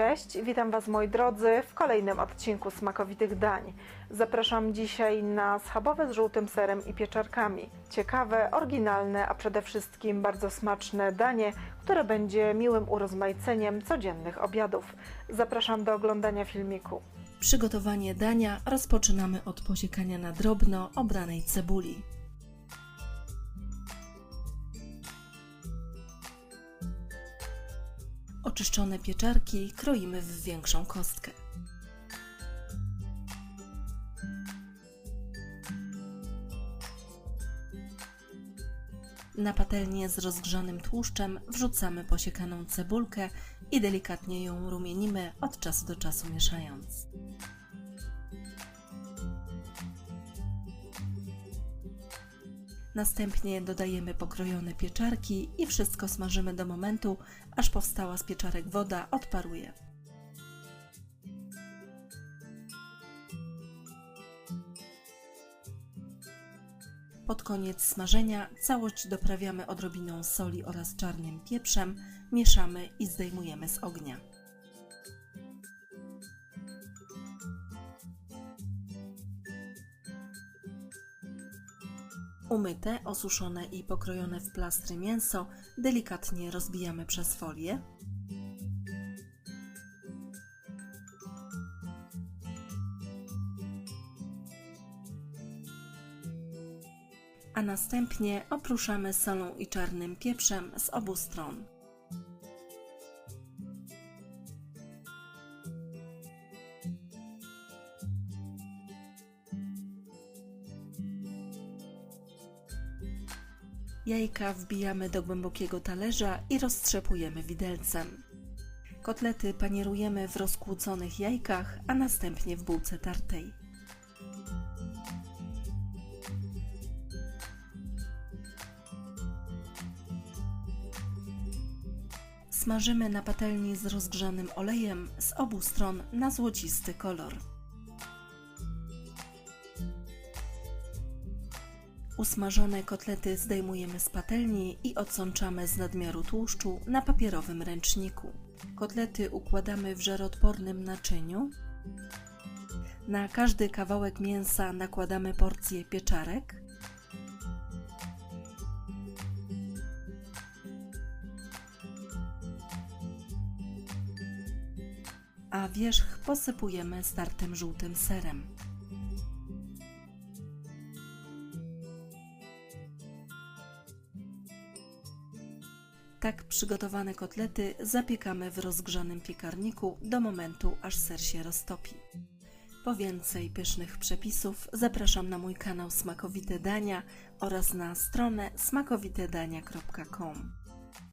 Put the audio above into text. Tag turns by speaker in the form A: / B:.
A: Cześć, witam Was moi drodzy w kolejnym odcinku smakowitych dań. Zapraszam dzisiaj na schabowe z żółtym serem i pieczarkami. Ciekawe, oryginalne, a przede wszystkim bardzo smaczne danie, które będzie miłym urozmaiceniem codziennych obiadów. Zapraszam do oglądania filmiku.
B: Przygotowanie dania rozpoczynamy od posiekania na drobno obranej cebuli. Oczyszczone pieczarki kroimy w większą kostkę. Na patelnię z rozgrzanym tłuszczem wrzucamy posiekaną cebulkę i delikatnie ją rumienimy od czasu do czasu mieszając. Następnie dodajemy pokrojone pieczarki i wszystko smażymy do momentu, aż powstała z pieczarek woda odparuje. Pod koniec smażenia całość doprawiamy odrobiną soli oraz czarnym pieprzem, mieszamy i zdejmujemy z ognia. Umyte, osuszone i pokrojone w plastry mięso delikatnie rozbijamy przez folię. A następnie opruszamy solą i czarnym pieprzem z obu stron. Jajka wbijamy do głębokiego talerza i roztrzepujemy widelcem. Kotlety panierujemy w rozkłóconych jajkach, a następnie w bułce tartej. Smażymy na patelni z rozgrzanym olejem z obu stron na złocisty kolor. Usmażone kotlety zdejmujemy z patelni i odsączamy z nadmiaru tłuszczu na papierowym ręczniku. Kotlety układamy w żaroodpornym naczyniu. Na każdy kawałek mięsa nakładamy porcję pieczarek. A wierzch posypujemy startym żółtym serem. Tak przygotowane kotlety zapiekamy w rozgrzanym piekarniku do momentu, aż ser się roztopi. Po więcej pysznych przepisów zapraszam na mój kanał Smakowite Dania oraz na stronę smakowitedania.com.